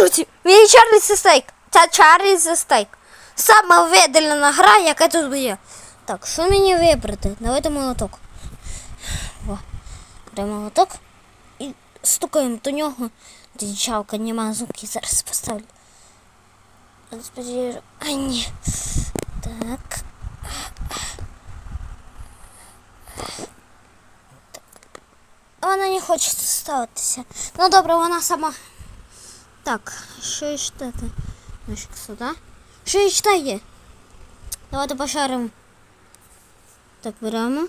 друзі, мій Чарлі стейк. Це Чарлі стейк. Сама видалена гра, яка тут є. Так, що мені вибрати? Давайте молоток. О, беремо молоток і стукаємо до нього. Дівчалка, нема звуки, зараз поставлю. Зараз. А ні. Так. Вона не хоче ставитися. Ну добре, вона сама. Так, що читати? Ножик сюди. Що і читає? Давайте пошаримо. Так, беремо.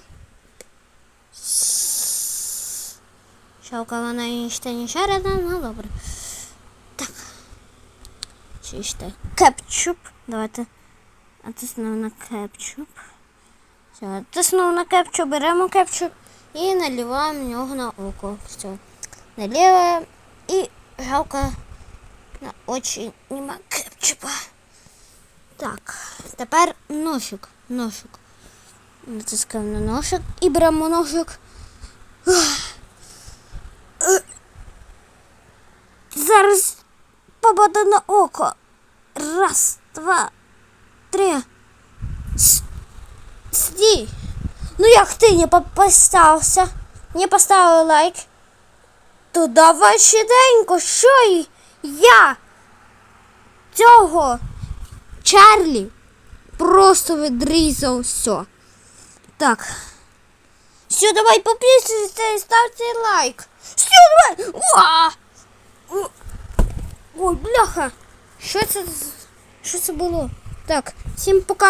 Шалка вона і ще не шарить, ну добре. Так. Що читає? Кетчуп. Давайте. Натиснемо на кетчуп. Все, натиснув на кетчуп, беремо кетчуп і наливаємо нього на око. Все. Наливаємо і жалко очі нема кетчупа. Так, тепер ножик. Ножик. Натискаємо на ножик і беремо ножик. Зараз попаде на око. Раз, два, три. Стій. Ну як ти не по- поставився? Не поставив лайк? То давай швиденько, що я цього Чарлі просто відрізав все. Так. Все, давай підписуйся і ставте лайк. Все, давай. Уа! Ой, бляха. Що це? Що це було? Так, всім пока.